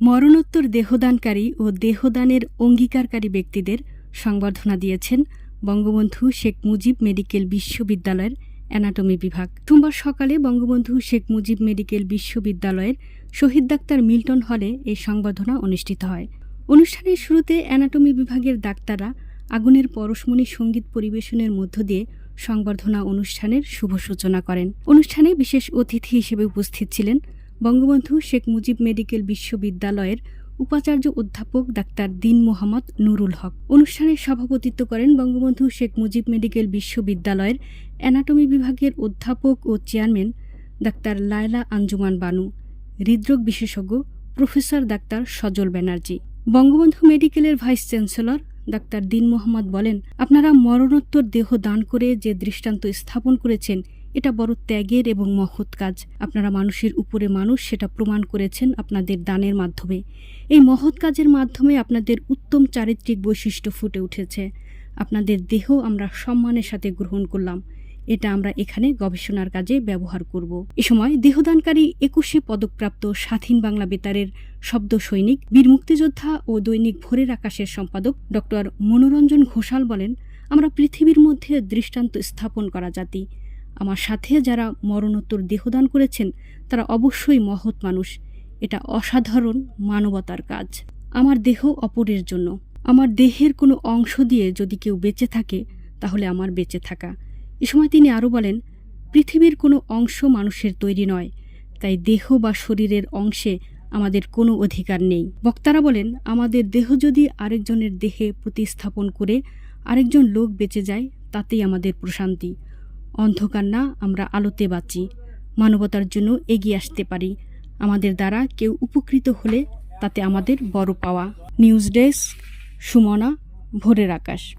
মরণোত্তর দেহদানকারী ও দেহদানের অঙ্গীকারকারী ব্যক্তিদের সংবর্ধনা দিয়েছেন বঙ্গবন্ধু শেখ মুজিব মেডিকেল বিশ্ববিদ্যালয়ের অ্যানাটমি বিভাগ। সোমবার সকালে বঙ্গবন্ধু শেখ মুজিব মেডিকেল বিশ্ববিদ্যালয়ের শহীদ ডাক্তার মিল্টন হলে এই সংবর্ধনা অনুষ্ঠিত হয়। অনুষ্ঠানের শুরুতে অ্যানাটমি বিভাগের ডাক্তাররা আগুনের পরশমণি সংগীত পরিবেশনের মধ্য দিয়ে সংবর্ধনা অনুষ্ঠানের শুভ সূচনা করেন। অনুষ্ঠানে বিশেষ অতিথি হিসেবে উপস্থিত ছিলেন বঙ্গবন্ধু শেখ মুজিব মেডিকেল বিশ্ববিদ্যালয়ের উপাচার্য অধ্যাপক ডাক্তার দিন মোহাম্মদ নুরুল হক। অনুষ্ঠানে সভাপতিত্ব করেন বঙ্গবন্ধু শেখ মুজিব মেডিকেল বিশ্ববিদ্যালয়ের অ্যানাটমি বিভাগের অধ্যাপক ও চেয়ারম্যান ডাক্তার লায়লা আঞ্জুমান বানু, হৃদরোগ বিশেষজ্ঞ প্রফেসর ডাক্তার সজল ব্যানার্জি। বঙ্গবন্ধু মেডিকেলের ভাইস চ্যান্সেলর ডাক্তার দিন মোহাম্মদ বলেন, আপনারা মরণোত্তর দেহ দান করে যে দৃষ্টান্ত স্থাপন করেছেন এটা বড় ত্যাগের এবং মহৎ কাজ। আপনারা মানুষের উপরে মানুষ, সেটা প্রমাণ করেছেন আপনাদের দানের মাধ্যমে। এই মহৎ কাজের মাধ্যমে আপনাদের উত্তম চারিত্রিক বৈশিষ্ট্য ফুটে উঠেছে। আপনাদের দেহ আমরা সম্মানের সাথে গ্রহণ করলাম। এটা আমরা এখানে গবেষণার কাজে ব্যবহার করব। এ সময় দেহদানকারী একুশে পদকপ্রাপ্ত স্বাধীন বাংলা বেতারের শব্দ সৈনিক, বীর মুক্তিযোদ্ধা ও দৈনিক ভোরের আকাশের সম্পাদক ডক্টর মনোরঞ্জন ঘোষাল বলেন, আমরা পৃথিবীর মধ্যে দৃষ্টান্ত স্থাপন করা জাতি। আমার সাথে যারা মরণোত্তর দেহদান করেছেন, তারা অবশ্যই মহৎ মানুষ। এটা অসাধারণ মানবতার কাজ। আমার দেহ অপরের জন্য। আমার দেহের কোনো অংশ দিয়ে যদি কেউ বেঁচে থাকে, তাহলে আমার বেঁচে থাকা। এ সময় তিনি আরও বলেন, পৃথিবীর কোনো অংশ মানুষের তৈরি নয়, তাই দেহ বা শরীরের অংশে আমাদের কোনো অধিকার নেই। বক্তারা বলেন, আমাদের দেহ যদি আরেকজনের দেহে প্রতিস্থাপন করে, আরেকজন লোক বেঁচে যায়, তাতেই আমাদের প্রশান্তি। অন্ধকার না, আমরা আলোতে বাঁচি। মানবতার জন্য এগিয়ে আসতে পারি। আমাদের দ্বারা কেউ উপকৃত হলে তাতে আমাদের বড় পাওয়া। নিউজ ডেস্ক, সুমনা, ভোরের আকাশ।